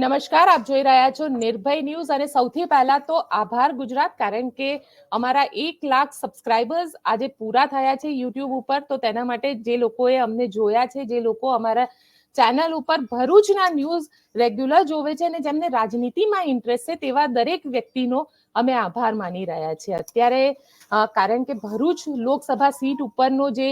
નમસ્કાર, આપ જોઈ રહ્યા છો નિર્ભય ન્યૂઝ અને સૌથી પહેલા તો આભાર ગુજરાત, કારણ કે અમારા એક લાખ સબસ્ક્રાઇબર્સ આજે પૂરા થયા છે યુટ્યુબ ઉપર. તો તેના માટે જે લોકોએ અમને જોયા છે, જે લોકો અમારા ચેનલ ઉપર ભરૂચના ન્યૂઝ રેગ્યુલર જોવે છે અને જેમને રાજનીતિમાં ઇન્ટરેસ્ટ છે તેવા દરેક વ્યક્તિનો અમે આભાર માની રહ્યા છીએ. અત્યારે કારણ કે ભરૂચ લોકસભા સીટ ઉપરનો જે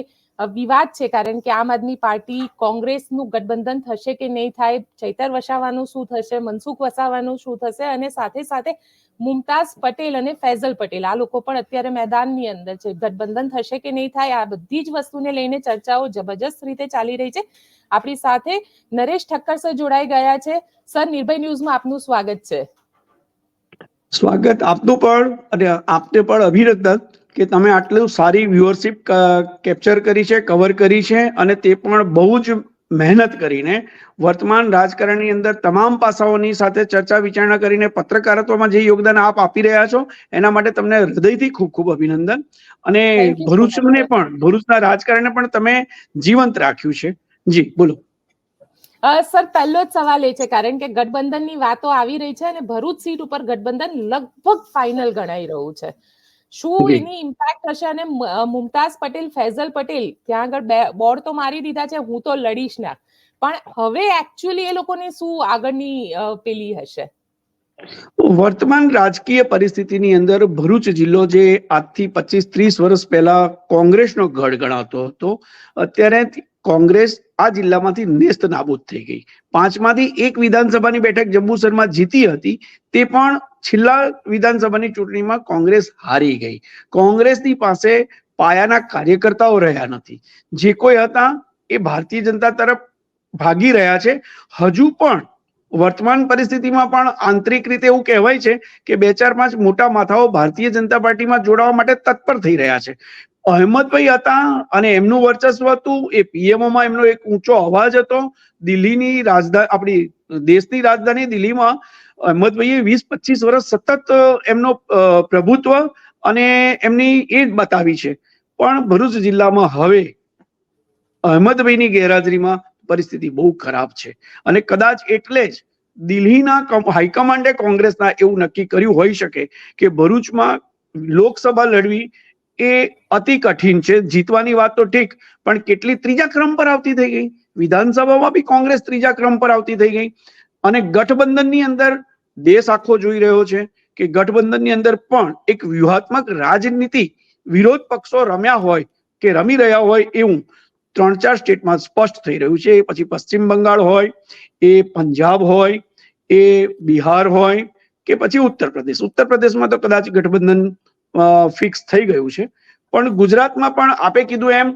વિવાદ છે, કારણ કે આમ આદમી પાર્ટી કોંગ્રેસનું ગઠબંધન થશે કે નહીં થાય, ચૈતર વસાવાનું શું થશે, મનસુખ વસાવાનું શું થશે અને સાથે સાથે મુમતાઝ પટેલ અને ફૈઝલ પટેલ, આ લોકો પણ અત્યારે મેદાનની અંદર છે. ગઠબંધન થશે કે નહીં થાય, આ બધી જ વસ્તુને લઈને ચર્ચાઓ જબરજસ્ત રીતે ચાલી રહી છે. આપણી સાથે નરેશ ઠક્કર સર જોડાઈ ગયા છે. સર, નિર્ભય ન્યૂઝમાં આપનું સ્વાગત છે. સ્વાગત આપનું પણ અને આપને પણ અભિનંદન. કે તમે આટલું સારી વ્યુઅરશિપ કેપ્ચર કરી છે કવર કરી છે અને તે પણ બહુ જ મહેનત કરીને વર્તમાન રાજકારણની અંદર તમામ પાસાઓની સાથે ચર્ચા વિચારણા કરીને પત્રકારત્વમાં જે યોગદાન આપ આપી રહ્યા છો એના માટે તમને હૃદયથી ખૂબ ખૂબ અભિનંદન. અને ભરૂચને પણ ભરૂચના રાજકારણને પણ તમે જીવંત રાખ્યું છે. જી બોલો. સર પહેલો જ સવાલ એ છે કારણ કે ગઠબંધનની વાતો આવી રહી છે અને ભરૂચ સીટ ઉપર ગઠબંધન લગભગ ફાઇનલ ગણાઈ રહ્યું છે. શું એની ઇમ્પેક્ટ હશે? અને મુમતાઝ પટેલ ફૈઝલ પટેલ ત્યાં આગળ બે- બોર્ડ તો મારી દીધા છે હું તો લડીશ ના. પણ હવે એકચ્યુઅલી એ લોકોની શું આગળની પેલી હશે? વર્તમાન રાજકીય પરિસ્થિતિની અંદર ભરૂચ જિલ્લો જે આજથી પચીસ ત્રીસ વર્ષ પહેલા કોંગ્રેસનો ગઢ ગણાતો હતો અત્યારે કોંગ્રેસ આ જિલ્લામાંથી નેસ્ત નાબૂદ થઈ ગઈ. પાંચમાંથી એક વિધાનસભાની બેઠક જંબુસરમાં જીતી હતી, તે પણ છેલ્લા વિધાનસભાની ચૂંટણીમાં કોંગ્રેસ હારી ગઈ. કોંગ્રેસની પાસે પાયાના કાર્યકર્તાઓ રહ્યા નથી. જે કોઈ હતા એ ભારતીય જનતા તરફ ભાગી રહ્યા છે. હજુ પણ વર્તમાન પરિસ્થિતિમાં પણ આંતરિક રીતે એવું કહેવાય છે કે બે ચાર પાંચ મોટા માથાઓ ભારતીય જનતા પાર્ટીમાં જોડાવા માટે તત્પર થઈ રહ્યા છે. અહેમદભાઈ હતા અને એમનું વર્ચસ્વ હતું. એ પીએમઓ માં એમનો એક ઊંચો અવાજ હતો. દિલ્હીની રાજધાની આપણી દેશની રાજધાની દિલ્હીમાં અહેમદભાઈએ વીસ પચીસ વર્ષ સતત એમનો પ્રભુત્વ અને એમની એ જ બતાવી છે. પણ ભરૂચ જિલ્લામાં હવે અહેમદભાઈની ગેરહાજરીમાં પરિસ્થિતિ બહુ ખરાબ છે. અને કદાચ એટલે જ દિલ્હીના હાઈકમાન્ડે કોંગ્રેસના એવું નક્કી કર્યું હોઈ શકે કે ભરૂચમાં લોકસભા લડવી એ અતિ કઠિન છે. જીતવાની વાત તો ઠીક, પણ કેટલી ત્રીજા ક્રમ પર આવતી થઈ ગઈ? વિધાનસભામાં બી કોંગ્રેસ ત્રીજા ક્રમ પર આવતી થઈ ગઈ. અને ગઠબંધનની અંદર દેશ આખો જોઈ રહ્યો છે કે ગઠબંધનની અંદર પણ એક વ્યૂહાત્મક રાજનીતિ વિરોધ પક્ષો રમ્યા હોય કે રમી રહ્યા હોય એવું ત્રણ ચાર સ્ટેટમાં સ્પષ્ટ થઈ રહ્યું છે. પછી પશ્ચિમ બંગાળ હોય, એ પંજાબ હોય, એ બિહાર હોય કે પછી ઉત્તર પ્રદેશ. ઉત્તર પ્રદેશમાં તો કદાચ ગઠબંધન ફિક્સ થઈ ગયું છે. પણ ગુજરાતમાં પણ આપે કીધું એમ,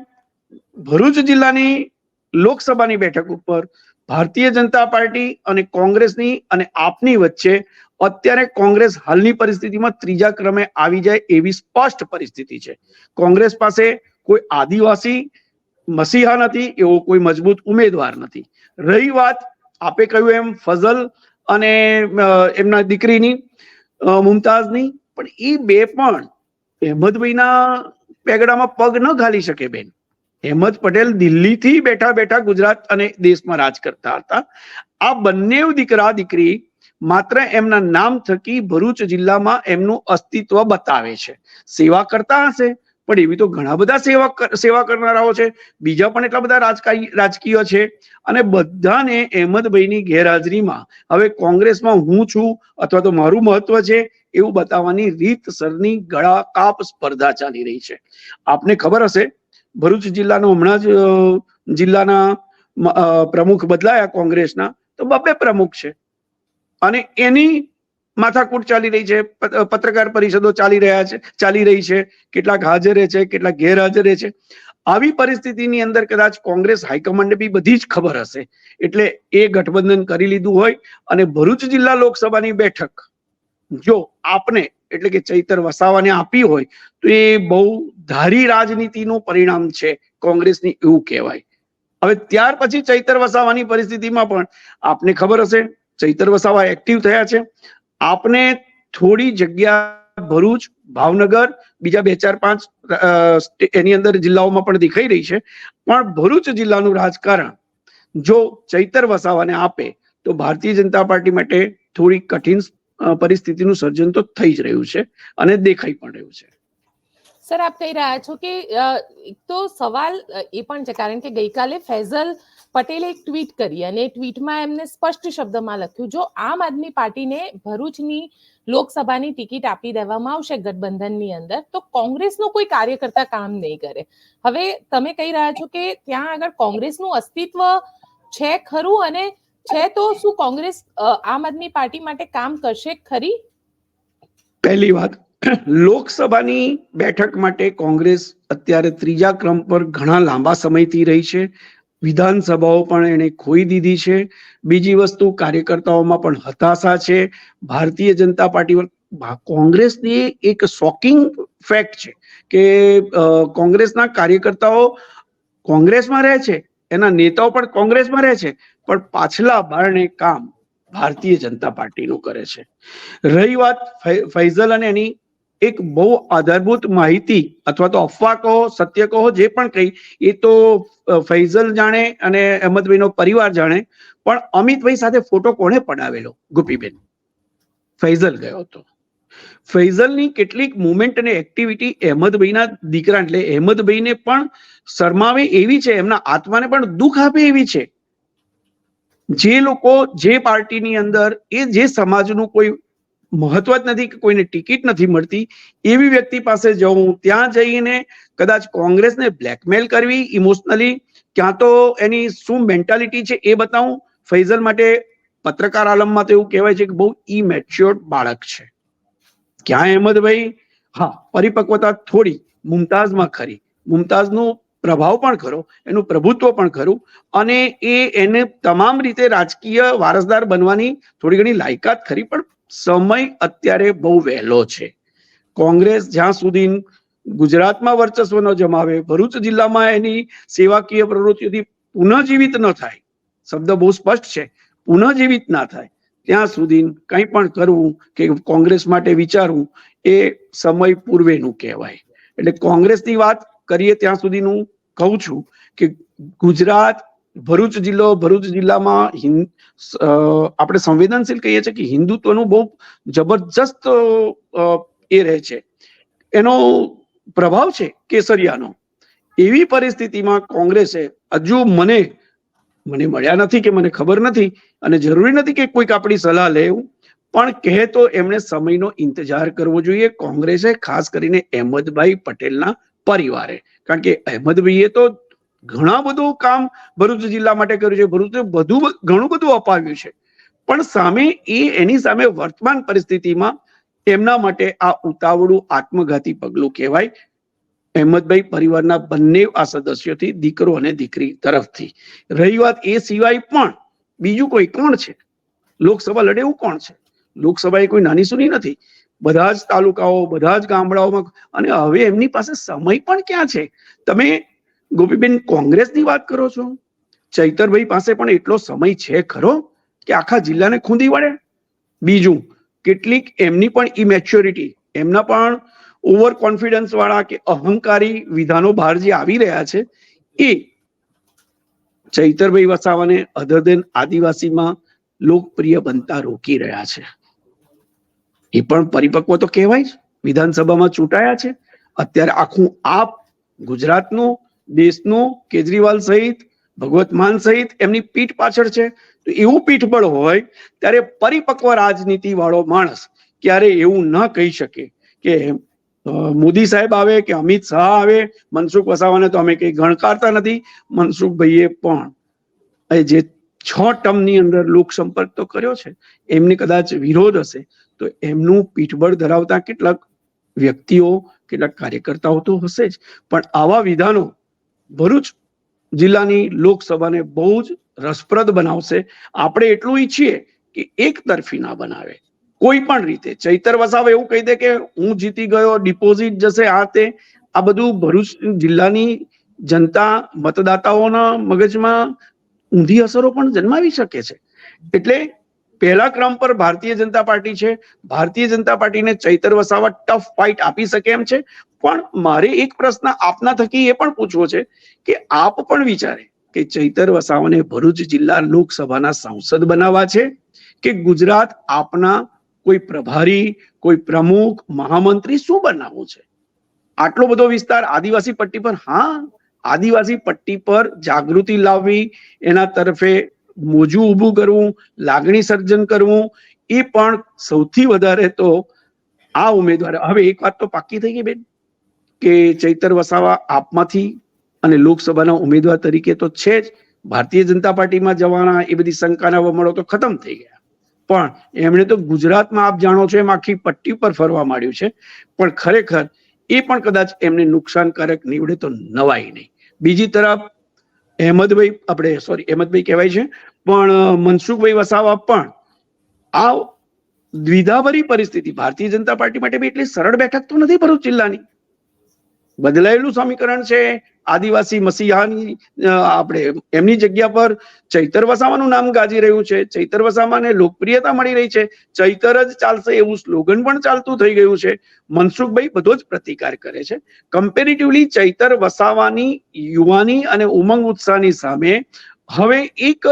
ભરૂચ જિલ્લાની લોકસભાની બેઠક ઉપર ભારતીય જનતા પાર્ટી અને કોંગ્રેસની અને આપની વચ્ચે અત્યારે કોંગ્રેસ હાલની પરિસ્થિતિમાં ત્રીજા ક્રમે આવી જાય એવી સ્પષ્ટ પરિસ્થિતિ છે. કોંગ્રેસ પાસે કોઈ આદિવાસી મસીહા નથી, એવો કોઈ મજબૂત ઉમેદવાર નથી. રહી વાત આપે કહ્યું એમ ફઝલ અને એમના દીકરીની મુમતાઝની, પણ એ બે પણ અહેમદભાઈના પેગડામાં પગ ન ઘાલી શકે બેન. અહેમદ પટેલ દિલ્હીથી બેઠા બેઠા ગુજરાત અને દેશમાં રાજ કરતા હતા. આ બંને દીકરા દીકરી માત્ર એમના નામ થકી ભરૂચ જિલ્લામાં એમનું અસ્તિત્વ બતાવે છે. સેવા કરતા હશે, પણ એવી તો ઘણા બધા સેવા સેવા કરનારાઓ છે. બીજા પણ એટલા બધા રાજકારી રાજકીય છે. અને બધાને અહેમદભાઈની ગેરહાજરીમાં હવે કોંગ્રેસમાં હું છું અથવા તો મારું મહત્વ છે એવું બતાવવાની રીતસરની ગળા કાપ સ્પર્ધા ચાલી રહી છે. આપને ખબર હશે, ભરૂચ જિલ્લાનો હમણાં જ જિલ્લાના પ્રમુખ બદલાયા કોંગ્રેસના, તો બબે પ્રમુખ છે. અને એની માથાકૂટ ચાલી રહી છે પત્રકાર પરિષદો ચાલી રહ્યા છે, ચાલી રહી છે, કેટલાક હાજરે છે, કેટલાક ગેરહાજરે છે. આવી પરિસ્થિતિની અંદર કદાચ કોંગ્રેસ હાઈકમાન્ડ બી બધી જ ખબર હશે. એટલે એ ગઠબંધન કરી લીધું હોય અને ભરૂચ જિલ્લા લોકસભાની બેઠક જો આપને એટલે કે ચૈતર વસાવાને આપી હોય, તો એ બહુ ધારી રાજનીતિનું પરિણામ છે કોંગ્રેસની એવું કહેવાય. હવે ત્યાર પછી ચૈતર વસાવાની પરિસ્થિતિમાં પણ આપને ખબર હશે, ચૈતર વસાવા એક્ટિવ થયા છે. આપને થોડી જગ્યા ભરૂચ, ભાવનગર, બીજા બે ચાર પાંચ એની અંદર જિલ્લાઓમાં પણ દેખાઈ રહી છે. પણ ભરૂચ જિલ્લાનું રાજકારણ જો ચૈતર વસાવાને આપે, તો ભારતીય જનતા પાર્ટી માટે થોડી કઠિન પરિસ્થિતિનું સર્જન તો થઈ જ રહ્યું છે અને દેખાઈ પણ રહ્યું છે. સર, આપ કહી રહ્યા છો કે એક તો સવાલ એ પણ છે કારણ કે ગઈકાલે ફૈઝલ પટેલે એક ટ્વીટ કરી અને ટ્વીટમાં એમને સ્પષ્ટ શબ્દમાં લખ્યું, જો આમ આદમી પાર્ટીને ભરૂચની લોકસભાની ટિકિટ આપી દેવામાં આવશે ગઠબંધનની અંદર, તો કોંગ્રેસનો કોઈ કાર્યકર્તા કામ નહીં કરે. હવે તમે કહી રહ્યા છો કે ત્યાં આગળ કોંગ્રેસનું અસ્તિત્વ છે ખરું અને છે તો શું કોંગ્રેસ આમ આદમી પાર્ટી માટે કામ કરશે ખરી? પહેલી વાત, લોકસભાની બેઠક માટે કોંગ્રેસ અત્યારે ત્રીજા ક્રમ પર ઘણા લાંબા સમયથી રહી છે. વિધાનસભાઓ પણ એણે ખોઈ દીધી છે. બીજી વસ્તુ, કાર્યકર્તાઓમાં પણ હતાશા છે. ભારતીય જનતા પાર્ટી પર કોંગ્રેસની એક શોકિંગ ફેક્ટ છે કે કોંગ્રેસના કાર્યકર્તાઓ કોંગ્રેસમાં રહે છે. એના નેતાઓ પણ કોંગ્રેસમાં રહે છે. પણ પાછલા બારણે કામ ભારતીય જનતા પાર્ટીનું કરે છે. રહી વાત ફૈઝલ અને એની એક બહુ આધારભૂત માહિતી અથવા તો અફવા કહો, સત્ય કહો, જે પણ કહી, એ તો ફૈઝલ જાણે અને અહેમદભાઈનો પરિવાર જાણે, પણ અમિતભાઈ સાથે ફોટો કોણે પડાવેલો? ગુપીબેન. ફૈઝલ ગયો હતો. ફૈઝલની કેટલીક મુવમેન્ટ અને એક્ટિવિટી અહેમદભાઈના દીકરા એટલે અહેમદભાઈને પણ શરમાવે એવી છે, એમના આત્માને પણ દુઃખ આપે એવી છે. જે લોકો જે પાર્ટીની અંદર એ જે સમાજનું કોઈ મહત્વ જ નથી કે કોઈને ટિકિટ નથી મળતી, એવી વ્યક્તિ પાસે જવું ત્યાં જઈને કદાચ કોંગ્રેસને બ્લેકમેલ કરવી ઇમોશનલી ક્યાં તો એની શું મેન્ટાલિટી છે એ બતાવું. ફૈઝલ માટે પત્રકાર આલમમાં તો એવું કહેવાય છે કે બહુ ઇમેચ્યોર્ડ બાળક છે. ક્યાં અહેમદભાઈ? હા, પરિપક્વતા થોડી, મુમતાઝમાં ખરી. મુમતાઝનું પ્રભાવ પણ ખરો, એનું પ્રભુત્વ પણ ખરું અને એ એને તમામ રીતે રાજકીય વારસદાર બનવાની થોડી ઘણી લાયકાત ખરી, પણ સમય અત્યારે બહુ વહેલો છે. કોંગ્રેસ જ્યાં સુધી ગુજરાતમાં વર્ચસ્વ ન જમાવે, ભરૂચ જિલ્લામાં એની સેવાકીય પ્રવૃત્તિઓથી પુનઃજીવિત ન થાય, શબ્દ બહુ સ્પષ્ટ છે, પુનઃજીવિત ના થાય, ત્યાં સુધી કંઈ પણ કરવું કે કોંગ્રેસ માટે વિચારવું એ સમય પૂર્વેનું કહેવાય. એટલે કોંગ્રેસની વાત કરીએ ત્યાં સુધીનું કહું છું કે ગુજરાત, ભરૂચ જિલ્લો, ભરૂચ જિલ્લામાં આપણે સંવેદનશીલ કહીએ છીએ કે હિન્દુત્વનું બહુ જબરજસ્ત એ રહે છે. એનો પ્રભાવ છે કેસરિયાનો. એવી પરિસ્થિતિમાં કોંગ્રેસે હજુ મને મને મળ્યા નથી કે મને ખબર નથી અને જરૂરી નથી કે કોઈક આપણી સલાહ લેવું પણ કહે તો એમણે સમયનો ઇંતજાર કરવો જોઈએ કોંગ્રેસે ખાસ કરીને અહેમદભાઈ પટેલના પરિવારે. કારણ કે અહેમદભાઈએ તો ઘણા બધું કામ ભરૂચ જિલ્લા માટે કર્યું છે. ભરૂચે બધું ઘણું બધું અપાવ્યું છે. પણ સામે એ, એની સામે વર્તમાન પરિસ્થિતિમાં તેમના માટે આ ઉતાવળું આત્મઘાતી પગલું કહેવાય. અહેમદભાઈ પરિવારના બંને આ સદસ્યોથી દીકરો અને દીકરી તરફથી. રહી વાત એ સિવાય પણ બીજું કોઈ કોણ છે? લોકસભા લડે એવું કોણ છે? લોકસભા એ કોઈ નાની સુની નથી. બધા જ તાલુકાઓ, બધા જ ગામડાઓમાં અને હવે એમની પાસે સમય પણ ક્યાં છે? તમે ગોપીબેન, કોંગ્રેસની વાત કરો છો. ચૈતરભાઈ પાસે પણ એટલો સમય છે ખરો કે આખા જિલ્લાને ખૂંદી વળે? બીજું, કેટલીક એમની પણ ઇમેચ્યોરિટી એમના પણ ઓવર કોન્ફિડન્સ વાળા કે અહંકારી વિધાનો બહાર જે આવી રહ્યા છે એ ચૈતરભાઈ વસાવાને અધર દેન આદિવાસીમાં લોકપ્રિય બનતા રોકી રહ્યા છે. એ પણ પરિપક્વ તો કહેવાય વિધાનસભામાં ચૂંટાયા છે. અત્યારે આખું આપ, ગુજરાતનું, દેશનું, કેજરીવાલ સહિત, ભગવત માન સહિત એમની પીઠ પાછળ છે. તો એવું પીઠબળ હોય, ત્યારે પરિપક્વ રાજનીતિ વાળો માણસ ક્યારે એવું ન કહી શકે કે મોદી સાહેબ આવે કે અમિત શાહ આવે, મનસુખ વસાવાને તો અમે કઈ ગણકારતા નથી. મનસુખભાઈએ પણ જે છ ટર્મની અંદર લોક સંપર્ક તો કર્યો છે. એમને કદાચ વિરોધ હશે તો એમનું પીઠબળ ધરાવતા કેટલાક વ્યક્તિઓ, કેટલાક કાર્યકર્તાઓ તો હશે જ. પણ આવા વિધાનો ભરૂચ જિલ્લાની લોકસભાને બહુ જ રસપ્રદ બનાવશે. આપણે એટલું ઈચ્છીએ કે એક તરફી ના બનાવે. કોઈ પણ રીતે. ચૈતર વસાવે એવું કહી દે કે હું જીતી ગયો ડિપોઝિટ જશે આ તે. આ બધું ભરૂચ જિલ્લાની જનતા મતદાતાઓના મગજમાં ઊંધી અસરો પણ જન્માવી શકે છે. એટલે પહેલા ક્રમ પર ભારતીય જનતા પાર્ટી છે. ભારતીય જનતા પાર્ટીને ચૈતર વસાવા ટફ ફાઇટ આપી શકે એમ છે. પણ મારે એક પ્રશ્ન આપના થકી એ પણ પૂછવો છે કે આપ પણ વિચારે કે ચૈતર વસાવાને ભરૂચ જિલ્લા લોકસભાના સાંસદ બનાવવા છે? કે ગુજરાત આપના કોઈ પ્રભારી, કોઈ પ્રમુખ, મહામંત્રી શું બનાવવું છે? આટલો બધો વિસ્તાર આદિવાસી પટ્ટી પર, હા, આદિવાસી પટ્ટી પર જાગૃતિ લાવવી એના તરફે મોજું ઊભું કરવું, લાગણી સર્જન કરવું, એ પણ સૌથી વધારે તો આ ઉમેદવાર. હવે એક વાત તો પાકી થઈ ગઈ બેન, કે ચૈતર વસાવા આપમાંથી અને લોકસભાના ઉમેદવાર તરીકે તો છે જ ભારતીય જનતા પાર્ટીમાં જવાના, એ બધી શંકાના વમળો તો ખતમ થઈ ગયા. પણ એમણે તો ગુજરાતમાં આપ જાણો છો એમ આખી પટ્ટી પર ફરવા માંડ્યું છે. પણ ખરેખર એ પણ કદાચ એમને નુકસાનકારક નીવડે તો નવાય નહીં. બીજી તરફ અહેમદભાઈ, આપણે સોરી અહેમદભાઈ કહેવાય છે. પણ મનસુખભાઈ વસાવા પણ આ દ્વિધાભરી પરિસ્થિતિ, ભારતીય જનતા પાર્ટી માટે બી એટલી સરળ બેઠક તો નથી ભરૂચ જિલ્લાની. બદલાયેલું સમીકરણ છે આદિવાસી મસીહાની આપણે એમની જગ્યા પર ચૈતર વસાવાનું નામ ગાજી રહ્યું છે. ચૈતર વસાવાને લોકપ્રિયતા મળી રહી છે. ચૈતર જ ચાલશે એવું સ્લોગન પણ ચાલતું થઈ ગયું છે. મનસુખભાઈ બધો જ પ્રતિકાર કરે છે. કમ્પેરેટિવલી ચૈતર વસાવાની યુવાની અને ઉમંગ ઉત્સાહની સામે હવે એક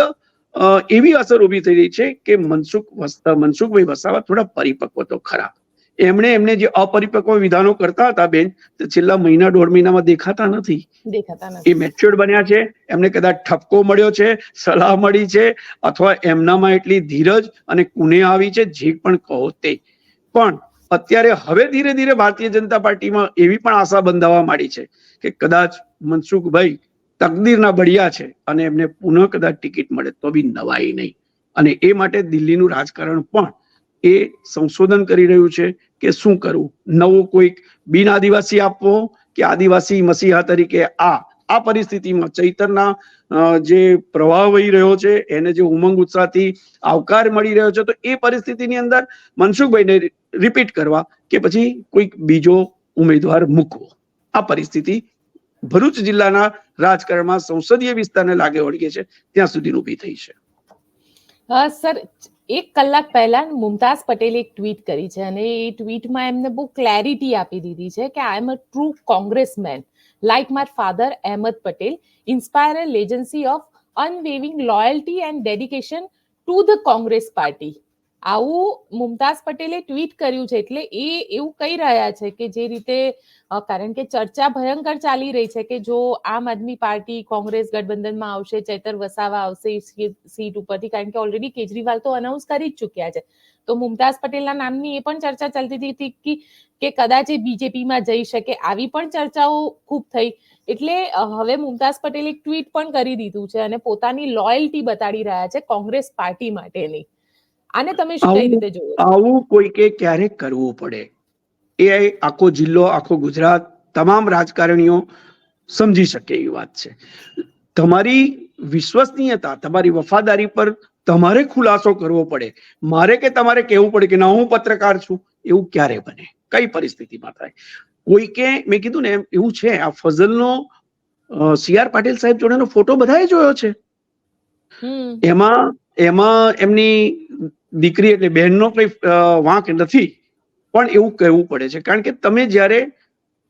એવી અસર ઊભી થઈ રહી છે કે મનસુખ મનસુખભાઈ વસાવા થોડા પરિપક્વ તો ખરા. એમણે એમને જે અપરિપક્વ વિધાનો કરતા હતા બેન છેલ્લા મહિના દોઢ મહિનામાં દેખાતા નથી. દેખાતા નથી. એ મેચ્યોર્ડ બન્યા છે એમને કદાચ ઠપકો મળ્યો છે સલાહ મળી છે અથવા એમનામાં એટલી ધીરજ અને કુને આવી છે જે પણ કહો તે. પણ અત્યારે હવે ધીરે ધીરે ભારતીય જનતા પાર્ટીમાં એવી પણ આશા બંધાવા માંડી છે કે કદાચ મનસુખભાઈ તકદીરના બળિયા છે અને એમને પુનઃ કદાચ ટિકિટ મળે તો બી નવાઈ નહીં. અને એ માટે દિલ્હીનું રાજકારણ પણ એ સંશોધન કરી રહ્યું છે કે શું કરવું? નવો કોઈક બિન આદિવાસી આપવો કે આદિવાસી મસીહા તરીકે આ? આ પરિસ્થિતિમાં ચૈતરના જે પ્રવાહ વહી રહ્યો છે, એને જે ઉમંગ ઉત્સાહથી આવકાર મળી રહ્યો છે, તો એ પરિસ્થિતિની અંદર મનસુખભાઈને રિપીટ કરવા કે પછી કોઈક બીજો ઉમેદવાર મૂકવો. આ પરિસ્થિતિ ભરૂચ જિલ્લાના રાજકારણમાં સંસદીય વિસ્તારને લાગે વળગે છે, ત્યાં સુધી ઊભી થઈ છે. સર એક કલાક પહેલા મુમતાઝ પટેલે એક ટ્વીટ કરી છે અને એ ટ્વીટમાં એમને બહુ ક્લેરિટી આપી દીધી છે કે I am a true congressman like my father Ahmed Patel inspire legacy of unwavering loyalty and dedication to the Congress party આવું મુમતાઝ પટેલે ટ્વીટ કર્યું છે, એટલે એ એવું કહી રહ્યા છે કે જે રીતે કારણ કે ચર્ચા ભયંકર ચાલી રહી છે કે જો આમ આદમી પાર્ટી કોંગ્રેસ ગઠબંધનમાં આવશે, ચેતર વસાવા આવશે, સીટ ઉપરથી, કારણ કે ઓલરેડી કેજરીવાલ તો અનાઉન્સ કરી જ ચૂક્યા છે. તો મુમતાઝ પટેલના નામની એ પણ ચર્ચા ચાલતી હતી કે કદાચ એ બીજેપીમાં જઈ શકે, આવી પણ ચર્ચાઓ ખૂબ થઈ. એટલે હવે મુમતાઝ પટેલે ટ્વીટ પણ કરી દીધું છે અને પોતાની લોયલ્ટી બતાડી રહ્યા છે કોંગ્રેસ પાર્ટી માટેની. આને તમે શું કઈ રીતે જોવો આવું કોઈકે ક્યારેક કરવું પડે? એ આખો જિલ્લો આખો ગુજરાત તમામ રાજકારણીઓ સમજી શકે એવી વાત છે. તમારી વિશ્વસનીયતા તમારી વફાદારી પર તમારે ખુલાસો કરવો પડે. મારે કે તમારે કહેવું પડે કે ના હું પત્રકાર છું એવું ક્યારે બને? કઈ પરિસ્થિતિમાં થાય? કોઈકે મેં કીધું ને એવું છે આ ફઝલનો સી આર પાટીલ સાહેબ જોડેનો ફોટો બધાએ જોયો છે. એમાં એમાં એમની દીકરી એટલે બહેનનો કોઈ વાંક નથી. પણ એવું કહેવું પડે છે. કારણ કે તમે જ્યારે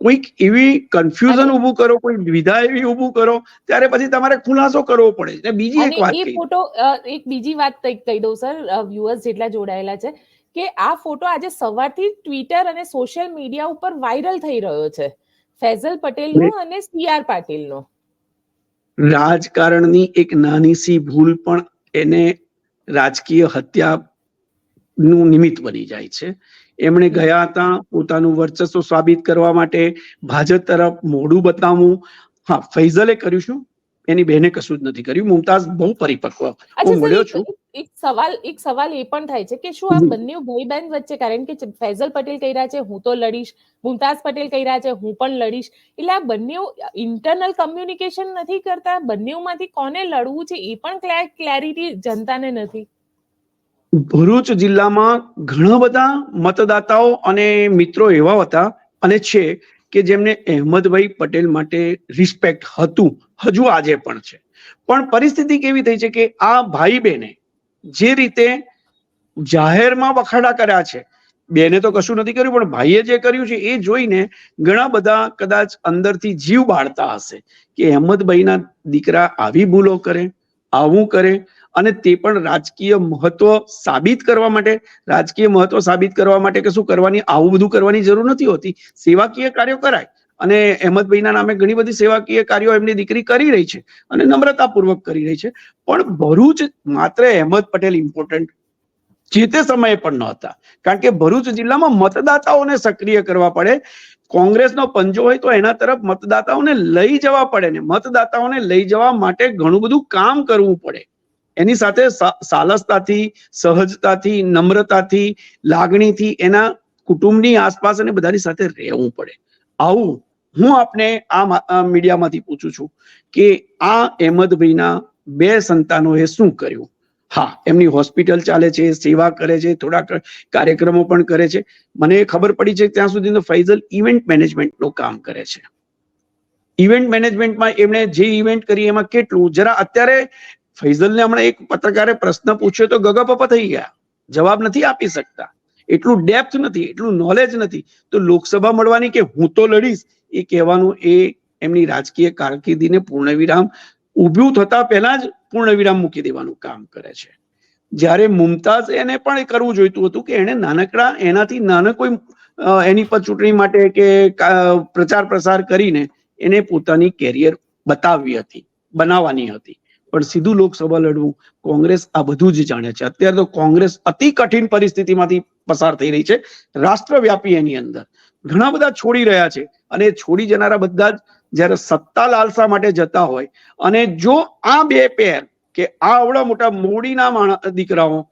કોઈક એવી કન્ફ્યુઝન ઊભું કરો કોઈ વિધા એવી ઊભું કરો ત્યારે પછી તમારે ખુલાસો કરવો પડે છે. બીજી એક વાત એ ફોટો એક બીજી વાત કહી દઉં સર વ્યુઅર્સ જેટલા જોડાયેલા છે કે આ ફોટો આજે સવારથી ટ્વિટર અને સોશિયલ મીડિયા ઉપર વાયરલ થઈ રહ્યો છે. ફૈઝલ પટેલનો અને સીઆર પાટીલનો. રાજકારણની એક નાની સી ભૂલ પણ એને રાજકીય હત્યા નું નિમિત્ત બની જાય છે. એમણે ગયા હતા પોતાનું વર્ચસ્વ સાબિત કરવા માટે ભાજપ તરફ મોઢું બતાવવું. હા ફૈઝલે કર્યું શું? એની બહેને કશું જ નથી કર્યું. મુમતાઝ બહુ પરિપક્વ હું મળ્યો છું. એક- એક સવાલ એક સવાલ એ પણ થાય છે કે શું આ બંને ભાઈ બહેન વચ્ચે કારણ કે ફૈઝલ પટેલ કહી રહ્યા છે હું તો લડીશ. મુમતાઝ પટેલ કહી રહ્યા છે હું પણ લડીશ. એટલે આ બંને ઇન્ટરનલ કમ્યુનિકેશન નથી કરતા? બંનેમાંથી કોને લડવું છે એ પણ ક્લેરિટી જનતાને નથી. ભરૂચ જિલ્લામાં ઘણા બધા મતદાતાઓ અને મિત્રો એવા હતા અને છે કે જેમને અહેમદભાઈ પટેલ માટે રિસ્પેક્ટ હતું, હજુ આજે પણ છે. પણ પરિસ્થિતિ કેવી થઈ છે કે આ ભાઈ બહેને જે રીતે જાહેરમાં વખાડા કર્યા છે, બેને તો કશું નથી કર્યું, પણ ભાઈએ જે કર્યું છે એ જોઈને ઘણા બધા કદાચ અંદરથી જીવ બાળતા હશે કે અહેમદભાઈના દીકરા આવી ભૂલો કરે, આવું કરે અને તે પણ રાજકીય મહત્વ સાબિત કરવા માટે, રાજકીય મહત્વ સાબિત કરવા માટે કે શું કરવાની, આવું બધું કરવાની જરૂર નથી હોતી. સેવાકીય કાર્યો કરાય. અને અહેમદભાઈના નામે ઘણી બધી સેવાકીય કાર્યો એમની દીકરી કરી રહી છે અને નમ્રતાપૂર્વક કરી રહી છે. પણ ભરૂચ માત્ર અહેમદ પટેલ ઇમ્પોર્ટન્ટ જે તે સમયે પણ ન હતા. કારણ કે ભરૂચ જિલ્લામાં મતદાતાઓને સક્રિય કરવા પડે. કોંગ્રેસનો પંજો હોય તો એના તરફ મતદાતાઓને લઈ જવા પડે ને મતદાતાઓને લઈ જવા માટે ઘણું બધું કામ કરવું પડે. એની સાથે સાલસતાથી, સહજતાથી, નમ્રતાથી, લાગણીથી એના કુટુંબની આસપાસ અને બધાની સાથે રહેવું પડે. આવું હું આપને આ મીડિયામાંથી પૂછું છું કે આ અહેમદભાઈના બે સંતાનોએ શું કર્યું? હા, એમની હોસ્પિટલ ચાલે છે, સેવા કરે છે થોડા કાર્યક્રમો પણ કરે છે. મને ખબર પડી છે ત્યાં સુધી તો ફૈઝલ ઇવેન્ટ મેનેજમેન્ટનું કામ કરે છે. ઇવેન્ટ મેનેજમેન્ટમાં એમણે જે ઇવેન્ટ કરી એમાં કેટલું? જરા અત્યારે ફૈઝલને હમણાં એક પત્રકારે પ્રશ્ન પૂછ્યો તો ગગપપ થઈ ગયા. જવાબ નથી આપી શકતા. એટલું ડેપ્થ નથી, એટલું નોલેજ નથી. તો લોકસભા મળવાની કે હું તો લડીશ, એ કહેવાનું એ એમની રાજકીય કારકિર્દીને પૂર્ણવિરામ ઊભું થતા પહેલા જ પૂર્ણવિરામ મૂકી દેવાનું કામ કરે છે. જ્યારે મુમતાઝ એને પણ કરવું જોઈતું હતું કે એને નાનકડા, એનાથી નાના એની પર ચૂંટણી માટે કે પ્રચાર પ્રસાર કરીને એને પોતાની કેરિયર બતાવવી હતી, બનાવવાની હતી. પણ સીધું લોકસભા લડવું, કોંગ્રેસ આ બધું જ જાણે છે. અત્યારે તો કોંગ્રેસ અતિ કઠિન પરિસ્થિતિમાંથી પસાર થઈ રહી છે. રાષ્ટ્રવ્યાપી એની અંદર. ઘણા બધા છોડી રહ્યા છે અને છોડી જનારા બધા જ જ્યારે સત્તા લાલસા માટે જતા હોય અને જો આ બે પેર કે આ આવડા મોટા મોડીના માણ- દીકરાઓ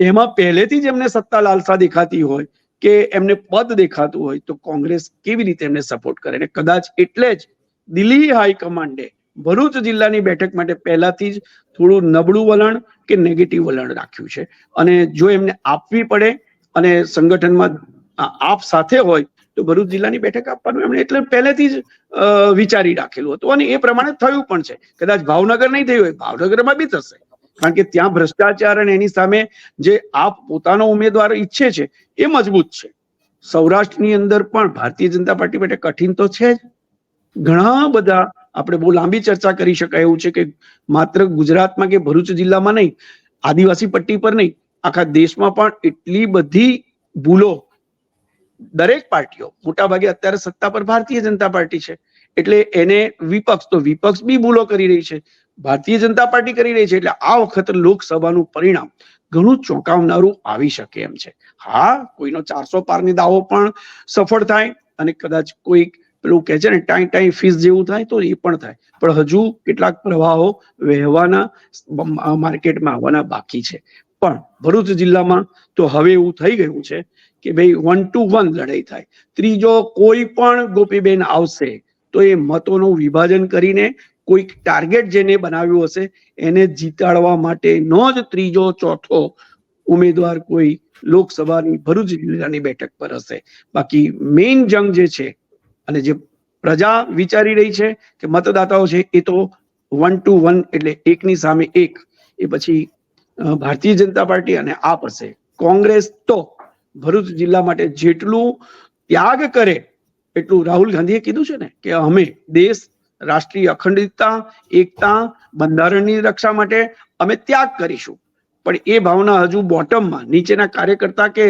એમાં પહેલેથી જ એમને સત્તા લાલસા દેખાતી હોય કે એમને પદ દેખાતું હોય તો કોંગ્રેસ કેવી રીતે એમને સપોર્ટ કરે? અને કદાચ એટલે જ દિલ્હી હાઈકમાન્ડે ભરૂચ જિલ્લાની બેઠક માટે પહેલાથી જ થોડું નબળું વલણ કે નેગેટિવ વલણ રાખ્યું છે. અને જો એમને આપવી પડે અને સંગઠનમાં આપ સાથે હોય, તો ભરૂચ જિલ્લાની બેઠક આપવાનું એમણે એટલે પહેલેથી જ વિચારી રાખેલું હતું. અને એ પ્રમાણે થયું પણ છે. કદાચ ભાવનગર નહીં થયું હોય, ભાવનગરમાં બી થશે. કારણ કે ત્યાં ભ્રષ્ટાચાર અને એની સામે જે આપ પોતાનો ઉમેદવાર ઈચ્છે છે, એ મજબૂત છે. સૌરાષ્ટ્રની અંદર પણ ભારતીય જનતા પાર્ટી માટે કઠિન તો છે જ. ઘણા બધા આપણે બહુ લાંબી ચર્ચા કરી શકાય એવું છે કે માત્ર ગુજરાતમાં કે ભરૂચ જિલ્લામાં નહીં, આદિવાસી પટ્ટી પર નહીં, આખા દેશમાં પણ એટલી બધી ભૂલો દરેક પાર્ટીઓ મોટાભાગે અત્યારે સત્તા પર ભારતીય જનતા પાર્ટી છે. એટલે એને વિપક્ષ, તો વિપક્ષ બી ભૂલો કરી રહી છે. ભારતીય જનતા પાર્ટી કરી રહી છે એટલે આ વખત લોકસભાનું પરિણામ ઘણું ચોંકાવનારું આવી શકે એમ છે. હા, કોઈનો ચારસો પારની દાવો પણ સફળ થાય અને કદાચ કોઈ પેલું કહે છે ને, ટાઈ ટાઈ ફીસ જેવું થાય તો એ પણ થાય. પણ હજુ કેટલાક પ્રવાહો વહેવાના માર્કેટમાં આવવાના બાકી છે. પણ ભરૂચ જિલ્લામાં તો હવે એવું થઈ ગયું છે કે ભાઈ વન ટુ વન લડાઈ થાય. ત્રીજો કોઈ પણ ગોપીબેન આવશે તો એ મતોનું વિભાજન કરીને કોઈક ટાર્ગેટ જેને બનાવ્યું હશે એને જીતાડવા માટેનો જ ત્રીજો ચોથો ઉમેદવાર કોઈ લોકસભાની, ભરૂચ જિલ્લાની બેઠક પર હશે. બાકી મેઇન જંગ જે છે અને જે પ્રજા વિચારી રહી છે કે મતદાતાઓ છે એ તો વન ટુ વન એટલે એકની સામે એક, એ પછી ભારતીય જનતા પાર્ટી અને આપ હશે. કોંગ્રેસ તો ભરૂચ જિલ્લા માટે જેટલું ત્યાગ કરે એટલું રાહુલ ગાંધીએ કીધું છે ને કે અમે દેશ, રાષ્ટ્રીય અખંડિતતા, એકતા, બંધારણની રક્ષા માટે અમે ત્યાગ કરીશું. પણ એ ભાવના હજુ બોટમમાં નીચેના કાર્યકર્તા કે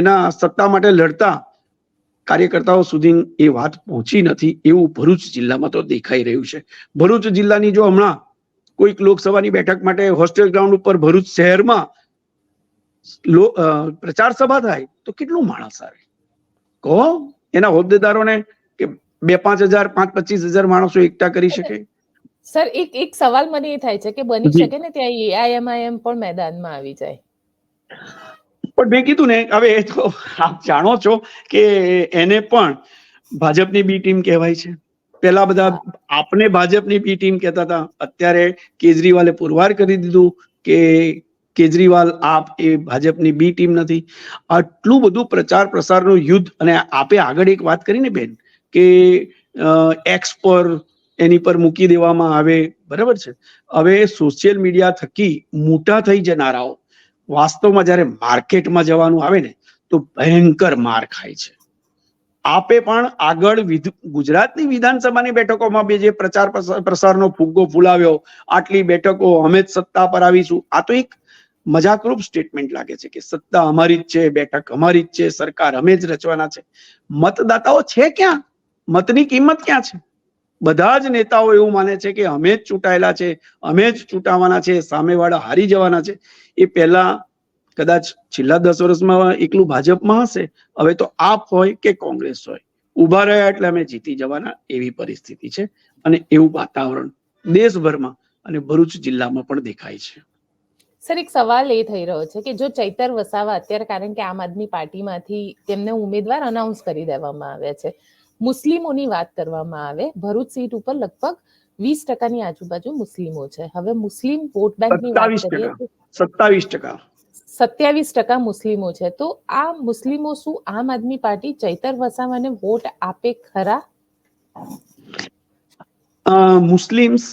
એના સત્તા માટે લડતા કાર્યકર્તાઓ સુધી એ વાત પહોંચી નથી એવું ભરૂચ જિલ્લામાં તો દેખાઈ રહ્યું છે. ભરૂચ જિલ્લાની જો હમણાં કોઈક લોકસભાની બેઠક માટે હોસ્ટેલ ગ્રાઉન્ડ ઉપર ભરૂચ શહેરમાં પ્રચાર સભા થાય તો કેટલું માણસ આવે? કહો એના હોદ્દેદારોને કે બે પાંચ હજાર પાંચ પચીસ હજાર માણસો એકઠા કરી શકે? સર એક એક સવાલ મને એ થાય છે કે બની શકે ને ત્યાં એઆઈએમઆઈએમ પણ મેદાનમાં આવી જાય? પણ મેં કીધું ને, હવે તો આપ જાણો છો કે એને પણ ભાજપની બી ટીમ કહેવાય છે. પેલા બધા આપને ભાજપની બી ટીમ કહેતા હતા. અત્યારે કેજરીવાલે પુરવાર કરી દીધું કે કેજરીવાલ આપ એ ભાજપની બી ટીમ નથી. આટલું બધું પ્રચાર પ્રસારનું યુદ્ધ, અને આપે આગળ એક વાત કરી ને બેન, કે એક્સ પર, એની પર મૂકી દેવામાં આવે. બરાબર છે? હવે સોશિયલ મીડિયા થકી મોટા થઈ જનારાઓ વાસ્તવમાં જ્યારે માર્કેટમાં જવાનું આવે ને, તો ભયંકર માર ખાય છે. આપે પણ આગળ ગુજરાતની વિધાનસભાની બેઠકોમાં બી જે પ્રચાર પ્રસાર- પ્રસારનો ફુગ્ગો ફૂલાવ્યો, આટલી બેઠકો અમે જ સત્તા પર આવીશું. આ તો એક મજાકરૂપ સ્ટેટમેન્ટ લાગે છે કે સત્તા અમારી જ છે, બેઠક અમારી જ છે, સરકાર અમે જ રચવાના છે. મતદાતાઓ છે ક્યાં? મતની કિંમત ક્યાં છે? બધા જ નેતાઓ એવું માને છે કે અમે જ ચૂંટાયેલા છે, અમે જ ચૂંટાવાના છે, સામેવાળા હારી જવાના છે. એ પહેલા કદાચ છેલ્લા દસ વર્ષમાં એકલું ભાજપમાં હશે, હવે તો આપ હોય કે કોંગ્રેસ હોય. ઊભા રહ્યા એટલે અમે જીતી જવાના એવી પરિસ્થિતિ છે અને એવું વાતાવરણ દેશભરમાં અને ભરૂચ જિલ્લામાં પણ દેખાય છે. સર, એક સવાલ એ થઈ રહ્યો છે કે જો ચૈતર વસાવા અત્યારે કારણ કે આમ આદમી પાર્ટીમાંથી તેમને ઉમેદવાર અનાઉન્સ કરી દેવામાં આવ્યા છે મુસ્લિમોની વાત કરવામાં આવે ભરૂચ સીટ ઉપર લગભગ વીસ ટકાની આજુબાજુ મુસ્લિમો છે. હવે મુસ્લિમ વોટ બેંકની વાત કરીએ સત્તાવીસ ટકા. સત્યાવીસ ટકા મુસ્લિમો છે. તો આ મુસ્લિમો શું? આમ આદમી પાર્ટી ચૈતર વસાવાને વોટ આપે ખરા? મુસ્લિમ્સ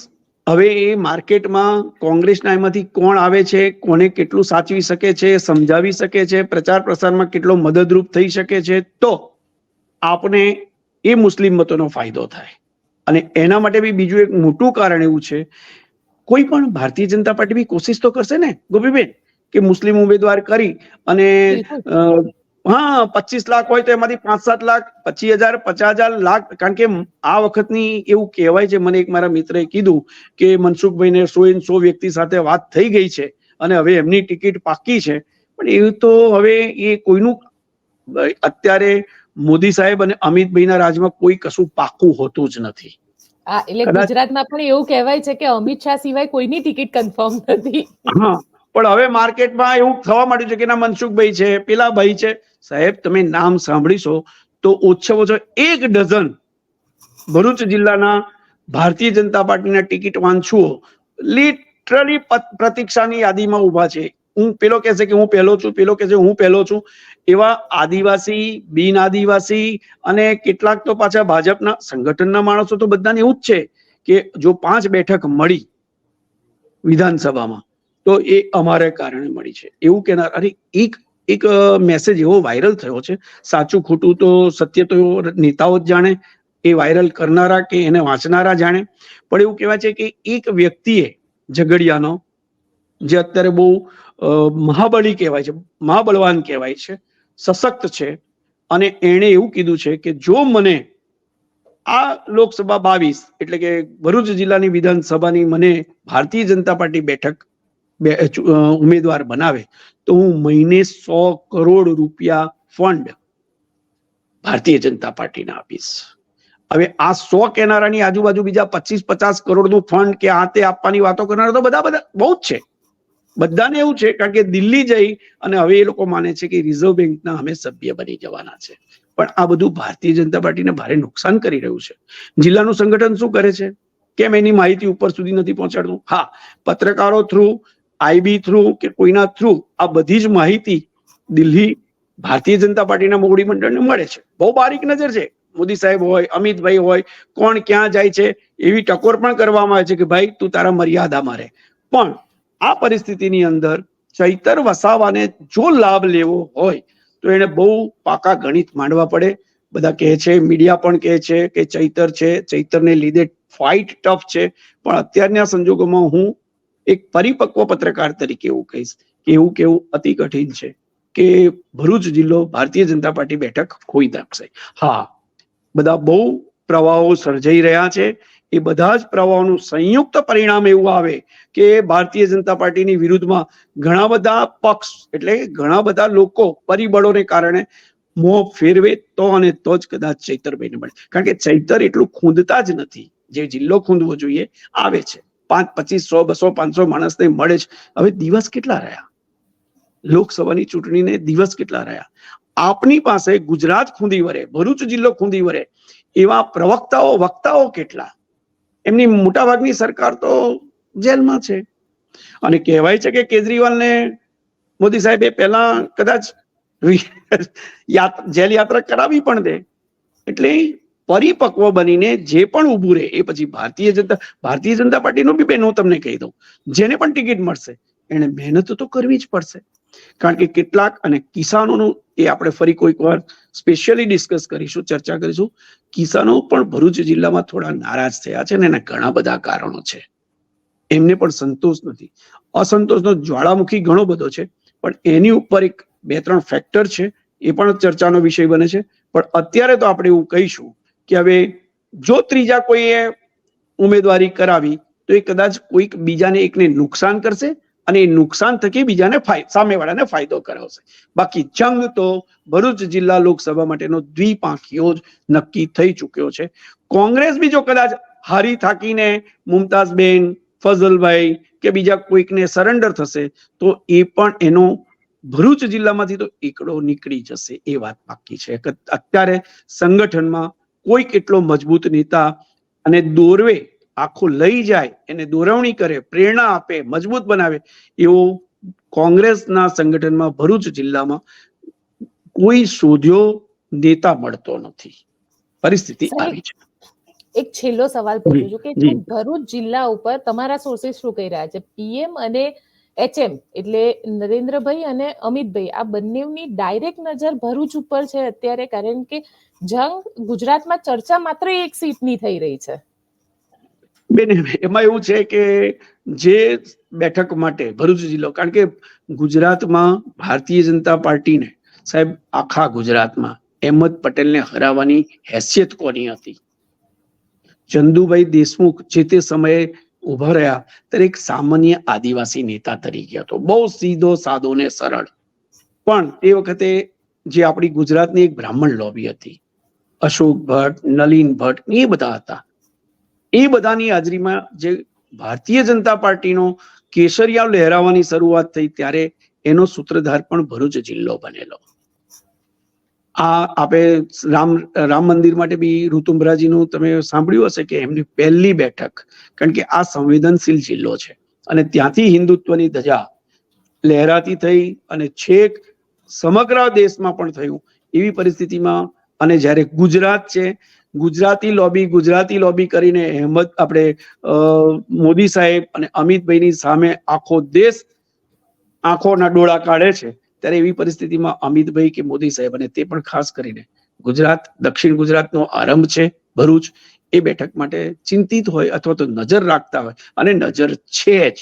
હવે એ માર્કેટમાં કોંગ્રેસના એમાંથી કોણ આવે છે કોને કેટલું સાચવી શકે છે સમજાવી શકે છે પ્રચાર પ્રસારમાં કેટલો મદદરૂપ થઈ શકે છે તો આપને એ મુસ્લિમ મતોનો ફાયદો થાય. અને એના માટે બી બીજું એક મોટું કારણ એવું છે, કોઈ પણ ભારતીય જનતા પાર્ટી બી કોશિશ તો કરશે ને, ગોપીબેન, કે મુસ્લિમ ઉમેદવાર કરી અને હા, પચીસ લાખ હોય તો એમાંથી પાંચ સાત લાખ, પચીસ હજાર, પચાસ હજાર લાખ, કારણ કે આ વખતની એવું કહેવાય છે, મને એક મારા મિત્રએ કીધું કે મનસુખભાઈને સો એન સો વ્યક્તિ સાથે વાત થઈ ગઈ છે અને હવે એમની ટિકિટ પાકી છે. પણ એવું તો હવે એ કોઈનું અત્યારે મોદી સાહેબ અને અમિતભાઈના રાજમાં કોઈ કશું પાકું હોતું જ નથી. હા એટલે ગુજરાતમાં પણ એવું કહેવાય છે કે અમિત શાહ સિવાય કોઈની ટિકિટ કન્ફર્મ નથી. હા પણ હવે માર્કેટમાં એવું થવા માંડ્યું છે કે ના મનસુખભાઈ છે પેલા ભાઈ છે. સાહેબ તમે નામ સાંભળીશો તો ઓછામાં ઓછો એક ડઝન ભરૂચ જિલ્લાના ભારતીય જનતા પાર્ટીના ટિકિટ વાંચુઓ. લિટરલી પ્રતીક્ષાની યાદીમાં ઊભા છે. હું પેલો કહેશે કે હું પહેલો છું પેલો કહેશે હું પહેલો છું. એવા આદિવાસી, બિન આદિવાસી અને કેટલાક તો પાછા ભાજપના સંગઠનના માણસો તો બધાને એવું જ છે કે જો પાંચ બેઠક મળી વિધાનસભામાં, તો એ અમારે કારણે મળી છે. એવું કહેનાર, અરે એક એક મેસેજ એવો વાયરલ થયો છે. સાચું ખોટું તો સત્ય તો નેતાઓ જ જાણે, એ વાયરલ કરનારા કે એને વાંચનારા જાણે. પણ એવું કહેવાય છે કે એક વ્યક્તિએ ઝઘડિયાનો, જે અત્યારે બહુ મહાબળી કહેવાય છે, મહાબળવાન કહેવાય છે સશક્ત છે અને એણે એવું કીધું છે કે જો મને આ લોકસભા બાવીસ એટલે કે ભરૂચ જિલ્લાની વિધાનસભાની મને ભારતીય જનતા પાર્ટી બેઠક બે ઉમેદવાર બનાવે, તો હું મહિને સો કરોડ રૂપિયા ફંડ ભારતીય જનતા પાર્ટીને આપીશ. હવે આ સો કેનારાની આજુબાજુ બીજા પચીસ પચાસ કરોડનું ફંડ કે આ તે આપવાની વાતો કરનારા તો બધા બધા બહુ જ છે. બધાને એવું છે, કારણ કે દિલ્હી જઈ અને હવે એ લોકો માને છે કે રિઝર્વ બેંકના અમે સભ્ય બની જવાના છે. પણ આ બધું ભારતીય જનતા પાર્ટીને ભારે નુકસાન કરી રહ્યું છે. જિલ્લાનું સંગઠન શું કરે છે? કેમ એની માહિતી ઉપર સુધી નથી પહોંચાડતું? હા, પત્રકારો થ્રુ, આઈબી થ્રુ કે કોઈના થ્રુ આ બધી જ માહિતી દિલ્હી ભારતીય જનતા પાર્ટીના મોવડી મંડળને મળે છે. બહુ બારીક નજર છે. મોદી સાહેબ હોય, અમિતભાઈ હોય, કોણ ક્યાં જાય છે એવી ટકોર પણ કરવામાં આવે છે કે ભાઈ તું તારા મર્યાદામાં રહે. પણ આ પરિસ્થિતિની અંદર ચૈતર વસાવાને જો લાભ લેવો હોય, તો એને બહુ પાકા ગણિત માંડવા પડે. બધા કહે છે, મીડિયા પણ કહે છે કે ચૈતર છે. ચૈતરને લીધે ફાઇટ ટફ છે. પણ અત્યારના સંજોગોમાં હું એક પરિપક્વ પત્રકાર તરીકે એવું કહીશ કે એવું કેવું અતિ કઠિન છે કે ભરૂચ જિલ્લો ભારતીય જનતા પાર્ટી બેઠક ખોઈ નાખશે. હા, બધા બહુ પ્રવાહો સર્જાઈ રહ્યા છે. એ બધા જ પ્રવાહોનું સંયુક્ત પરિણામ એવું આવે કે ભારતીય જનતા પાર્ટીની વિરુદ્ધમાં ઘણા બધા પક્ષ એટલે ઘણા બધા લોકો પરિબળોને કારણે મોં ફેરવે તો અને તો જ કદાચ ચૈતરભાઈને મળે. કારણ કે ચૈતર એટલું ખૂંદતા જ નથી. જે જિલ્લો ખૂંદવો જોઈએ, આવે છે. પાંચ, પચીસ, સો, બસો, પાંચસો માણસને મળે છે હવે દિવસ કેટલા રહ્યા? લોકસભાની ચૂંટણીને દિવસ કેટલા રહ્યા? આપની પાસે ગુજરાત ખૂંદી વરે, ભરૂચ જિલ્લો ખૂંદી વરે, એવા પ્રવક્તાઓ, વક્તાઓ કેટલા? એમની મોટાભાગની સરકાર તો જેલમાં છે. અને કહેવાય છે કે કેજરીવાલને મોદી સાહેબે પહેલા કદાચ જેલ યાત્રા કરાવી પણ દે. એટલે પરિપક્વ બનીને જે પણ ઊભું રહે, એ પછી ભારતીય જનતા ભારતીય જનતા પાર્ટીનું બી બેન હું તમને કહી દઉં, જેને પણ ટિકિટ મળશે એને મહેનત તો કરવી જ પડશે. કારણ કે કેટલાક અને કિસાનોનું એ આપણે ફરી કોઈક વાર સ્પેશિયલી ડિસ્કસ કરીશું, ચર્ચા કરીશું. કિસાનો પણ ભરૂચ જિલ્લામાં થોડા નારાજ થયા છે અને એના ઘણા બધા કારણો છે. એમને પણ સંતોષ નથી. અસંતોષનો જ્વાળામુખી ઘણો બધો છે, પણ એની ઉપર એક બે ત્રણ ફેક્ટર છે, એ પણ ચર્ચાનો વિષય બને છે. પણ અત્યારે તો આપણે એવું કહીશું કે હવે જો ત્રીજા કોઈએ ઉમેદવારી કરાવી, તો એ કદાચ કોઈક બીજાને એકને નુકસાન કરશે અને એ નુકસાન થકી બીજાને સામેવાળાને ફાયદો કરાવશે. બાકી જંગ તો ભરૂચ જિલ્લા લોકસભા માટેનો દ્વિપાંખીઓ જ નક્કી થઈ ચૂક્યો છે. કોંગ્રેસ બી જો કદાચ હારી થાકીને મુમતાઝબેન, ફઝલભાઈ કે બીજા કોઈકને સરેન્ડર થશે, તો એ પણ એનો ભરૂચ જિલ્લામાંથી તો એકડો નીકળી જશે એ વાત પાકી છે. અત્યારે સંગઠનમાં કોઈક એટલો મજબૂત નેતા અને દોરવે આખો લઈ જાય એને દોરવણી કરે પ્રેરણા આપે મજબૂત બનાવે એવો કોંગ્રેસના સંગઠનમાં ભરૂચ જિલ્લામાં કોઈ શોધ્યો નેતા મળતો નથી. પરિસ્થિતિ આવી છે. એક છેલ્લો સવાલ પૂછું છું કે ભરૂચ જિલ્લા ઉપર તમારા સોર્સિસ શું કહી રહ્યા છે? પીએમ અને એચએમ એટલે નરેન્દ્રભાઈ અને અમિતભાઈ આ બંનેની ડાયરેક્ટ નજર ભરૂચ ઉપર છે અત્યારે કારણ કે જંગ ગુજરાતમાં ચર્ચા માત્ર એક સીટની થઈ રહી છે. બેન, એમાં એવું છે કે જે બેઠક માટે ભરૂચ જિલ્લો કારણ કે ગુજરાતમાં ભારતીય જનતા પાર્ટીને, સાહેબ, આખા ગુજરાતમાં અહેમદ પટેલને હરાવવાની હેસિયત કોની હતી? ચંદુભાઈ દેશમુખ જે તે સમયે ઊભા રહ્યા, ત્યારે એક સામાન્ય આદિવાસી નેતા તરીકે હતો. બહુ સીધો, સાદો ને સરળ. પણ તે વખતે જે આપણી ગુજરાતની એક બ્રાહ્મણ લોબી હતી, અશોક ભટ્ટ, નલિન ભટ્ટ એ બધા હતા. એ બધાની હાજરીમાં જે ભારતીય જનતા પાર્ટીનો કેસરિયા લહેરાવાની શરૂઆત થઈ ત્યારે એનો સૂત્રધાર પણ ભરૂચ જિલ્લો બનેલો. આ આપણે રામ રામ મંદિર માટે બી ઋતુંબરાજીનું તમે સાંભળ્યું હશે કે એમની પહેલી બેઠક, કારણ કે આ સંવેદનશીલ જિલ્લો છે. અને ત્યાંથી હિન્દુત્વની ધજા લહેરાતી થઈ અને છેક સમગ્ર દેશમાં પણ થયું એવી પરિસ્થિતિમાં અને જ્યારે ગુજરાત છે ગુજરાતી લોબી ગુજરાતી લોબી કરીને અહેમદ આપણે મોદી સાહેબ અને અમિતભાઈની સામે આખો દેશ આંખોના ડોળા કાઢે છે. ત્યારે એવી પરિસ્થિતિમાં અમિતભાઈ કે મોદી સાહેબ અને તે પણ ખાસ કરીને ગુજરાત, દક્ષિણ ગુજરાતનો આરંભ છે, ભરૂચ, એ બેઠક માટે ચિંતિત હોય અથવા તો નજર રાખતા હોય અને નજર છે જ.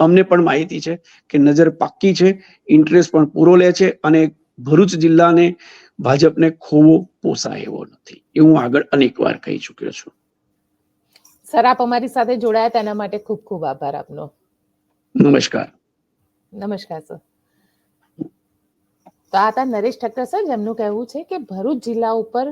અમને પણ માહિતી છે કે નજર પાક્કી છે ઇન્ટરેસ્ટ પણ પૂરો લે છે અને ભરૂચ જિલ્લાને ભાજપને ખોવો પોસાય એવો નથી. એ હું આગળ અનેક વાર કહી ચુક્યો છું. સર આપ અમારી સાથે જોડાયા તેના માટે ખૂબ ખૂબ આભાર આપનો. નમસ્કાર. નમસ્કાર સર. તો આ હતા નરેશ ઠક્કર સર, જેમનું કહેવું છે કે ભરૂચ જિલ્લા ઉપર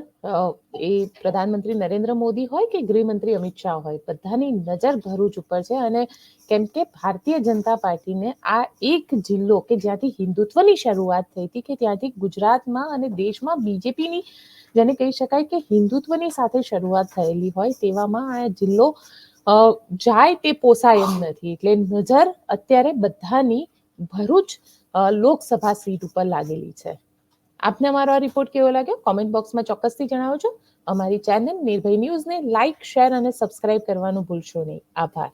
એ પ્રધાનમંત્રી નરેન્દ્ર મોદી હોય કે ગૃહમંત્રી અમિત શાહ હોય, બધાની નજર ભરૂચ ઉપર છે અને કેમ કે ભારતીય જનતા પાર્ટીને આ એક જિલ્લો કે જ્યાંથી હિન્દુત્વની શરૂઆત થઈ હતી કે ત્યાંથી ગુજરાતમાં અને દેશમાં બીજેપીની, જેને કહી શકાય કે હિન્દુત્વની સાથે શરૂઆત થયેલી હોય તેવામાં આ જિલ્લો જાય તે પોસાય એમ નથી. એટલે નજર અત્યારે બધાની ભરૂચ લોકસભા સીટ ઉપર લાગેલી છે. આપને અમારો આ રિપોર્ટ કેવો લાગ્યો? કોમેન્ટ બોક્સમાં ચોક્કસથી જણાવજો. અમારી ચેનલ નિર્ભય ન્યૂઝને લાઇક શેર અને સબસ્ક્રાઇબ કરવાનું ભૂલશો નહીં. આભાર.